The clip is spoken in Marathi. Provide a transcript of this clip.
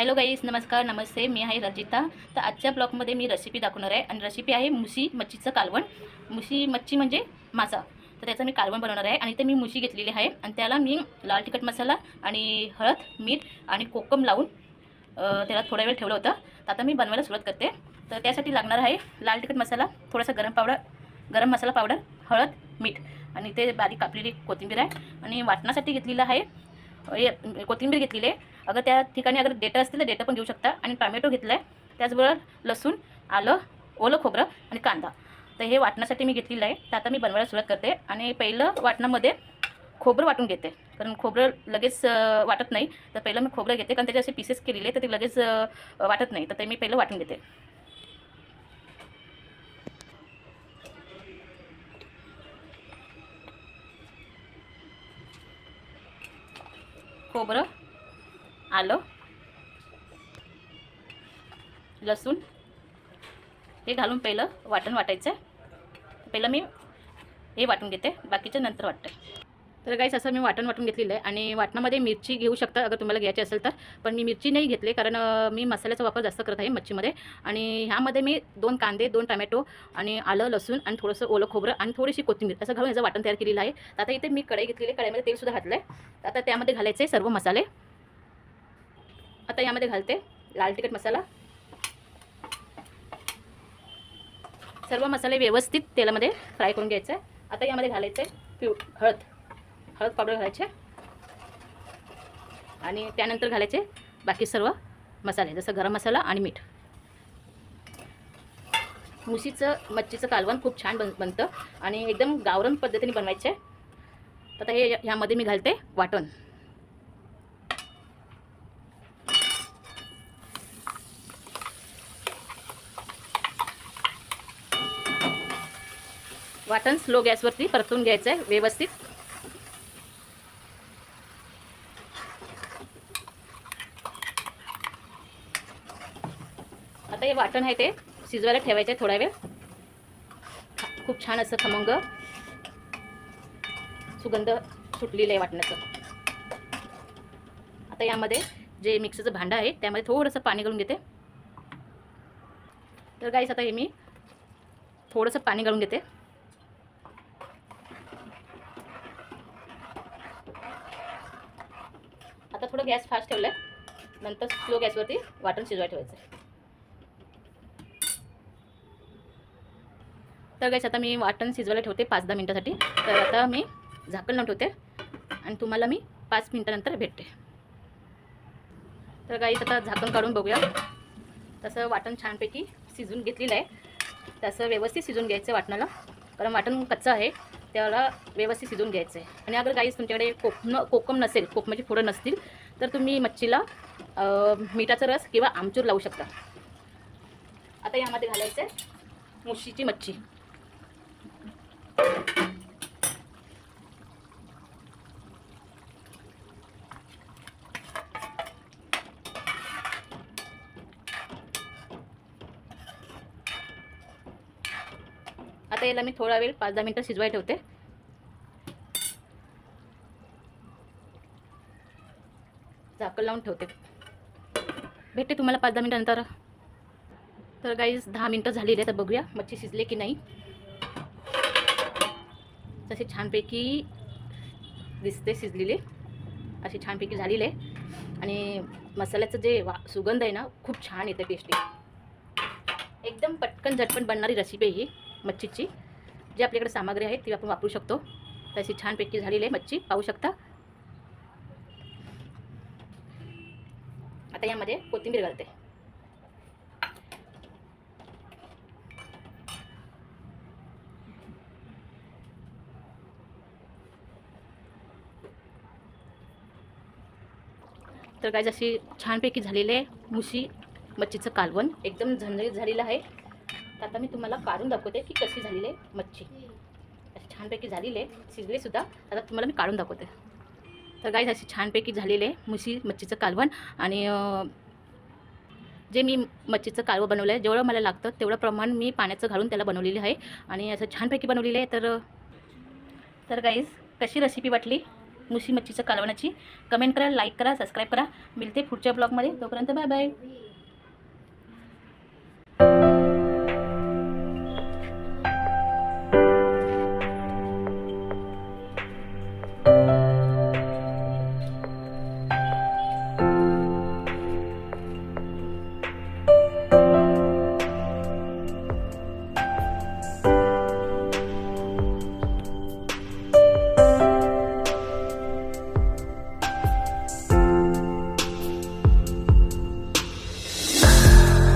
हॅलो गाईस नमस्कार नमस्ते. मी आहे रजिता. तर आजच्या ब्लॉगमध्ये मी रेसिपी दाखवणार आहे. आणि रेसिपी आहे मुशी मच्छीचं कालवण. मुशी मच्छी म्हणजे मासा. तर त्याचं मी कालवण बनवणार आहे. आणि ते मी मुशी घेतलेली आहे. आणि त्याला मी लाल तिखट मसाला आणि हळद मीठ आणि कोकम लावून त्याला थोडा वेळ ठेवलं होतं. तर आता मी बनवायला सुरुवात करते. तर त्यासाठी लागणार आहे लाल तिखट मसाला थोडासा गरम पावडर गरम मसाला पावडर हळद मीठ. आणि ते बारीक कापलेली कोथिंबीर आहे. आणि वाटण्यासाठी घेतलेलं आहे हे कोथिंबीर घेतलेली आहे. अगर त्या ठिकाणी अगर डेटा असतील तर डेटा पण घेऊ शकता. आणि टॉमॅटो घेतला आहे त्याचबरोबर लसूण आलं ओलं खोबरं आणि कांदा. तर हे वाटण्यासाठी मी घेतलेलं आहे. तर आता मी बनवायला सुरुवात करते. आणि पहिलं वाटणामध्ये खोबरं वाटून घेते. कारण खोबरं लगेच वाटत नाही. तर पहिलं मी खोबरं घेते. कारण त्याचे असे पीसेस केलेले तर ते लगेच वाटत नाही. तर ते मी पहिलं वाटून घेते. खोबरं आलं? लसूण. हे घालून पहिलं वाटण वाटायचं आहे पहिलं मी हे वाटून घेते बाकीचं नंतर वाटतं तर गाईस असं मी वाटण वाटून घेतलेलं आहे आणि वाटणामध्ये मिरची घेऊ शकता अगर तुम्हाला घ्यायची असेल तर. पण मी मिरची नाही घेतली कारण मी मसाल्याचा वापर जास्त करत आहे मच्छीमध्ये. आणि ह्यामध्ये मी दोन कांदे दोन टमॅटो आणि आलं लसूण आणि थोडंसं ओलं खोबरं आणि थोडीशी कोथिंबीर असं घालून याचं वाटण तयार केलेलं आहे. आता इथे मी कढई घेतलेली कढईमध्ये तेलसुद्धा घातलं आहे आता त्यामध्ये घालायचे सर्व मसाले. आता यामध्ये घालते लाल तिखट मसाला. सर्व मसाले व्यवस्थित तेलामध्ये फ्राय करून घ्यायचे. आता यामध्ये घालायचे पिव हळद. हळद पावडर घालायचे. आणि त्यानंतर घालायचे बाकी सर्व मसाले जसं गरम मसाला आणि मीठ. मुशीचं मच्छीचं कालवण खूप छान बन बनतं आणि एकदम गावरण पद्धतीने बनवायचं. आहे आता हे ह्यामध्ये मी घालते वाटण. वाटण स्लो गॅसवरती परतून घ्यायचं आहे व्यवस्थित. आता हे वाटण आहे ते शिजवायला ठेवायचे थोडा वेळ. खूप छान असं खमंग सुगंध सुटलेलं आहे वाटण्याचं. आता यामध्ये जे मिक्सरचं भांडं आहे त्यामध्ये थोडंसं पाणी घालून घेते. तर गाईस आता हे मी थोडंसं पाणी घालून घेते आता थोडं गॅस फास्ट ठेवलं आहे नंतर स्लो गॅसवरती वाटण शिजवायला ठेवायचं आहे. तर गॅस आता मी वाटण शिजवायला ठेवते पाच दहा मिनटासाठी. तर आता मी झाकण लावून ठेवते आणि तुम्हाला मी पाच मिनटानंतर भेटते. तर गाईस आता झाकण काढून बघूया. तसं वाटण छानपैकी शिजून घेतलेलं आहे. तसं व्यवस्थित शिजून घ्यायचं आहे वाटणाला. कारण वाटण कच्चं आहे त्याला व्यवस्थित शिजून घ्यायचं आहे. आणि अगर गाईस तुमच्याकडे कोकम कोकम नसेल कोकमाची फुडं नसतील तर तुम्ही मच्छीला मिठाचा रस किंवा आमचूर लावू शकता. आता यामध्ये घालायचं आहे मुशीची मच्छी. आता याला मी थोडा वेळ पाच दहा मिनटं शिजवाय ठेवते. झाकण लावून ठेवते. भेटते तुम्हाला पाच दहा मिनटानंतर. तर गाईज दहा मिनटं झालेली आहे तर बघूया मच्छी शिजले की नाही. तसे छानपैकी दिसते शिजलेले. अशी छानपैकी झालेली आहे. आणि मसाल्याचं जे वा सुगंध आहे ना खूप छान येते टेस्टी एकदम पटकन झटपट बनणारी रेसिपी आहे ही मच्छीची. जी आपल्याकडे सामग्री आहे ती आपण वापरू शकतो. तशी छानपैकी झालेली आहे मच्छी. पाहू शकता. आता यामध्ये कोथिंबीर घालते. तर काय जशी छानपैकी झालेले आहे मुशी मच्छीचं कालवण एकदम झणझणीत झालेलं आहे. तर आता मी तुम्हाला काढून दाखवते की कशी झालेली आहे मच्छी. अशी छानपैकी झालेली आहे शिजले सुद्धा आता तुम्हाला मी काढून दाखवते. तर गाईज अशी छानपैकी झालेले आहे मुशी मच्छीचं कालवण आणि जे मी मच्छीचं कालवं बनवलं आहे जेवढं मला लागतं तेवढं प्रमाण मी पाण्याचं घालून त्याला बनवलेलं आहे आणि असं छानपैकी बनवलेलं आहे. तर तर गाईज कशी रेसिपी वाटली मुशी मच्छीचं कालवणाची? कमेंट करा लाईक करा सबस्क्राईब करा. मिळते पुढच्या ब्लॉगमध्ये तोपर्यंत बाय बाय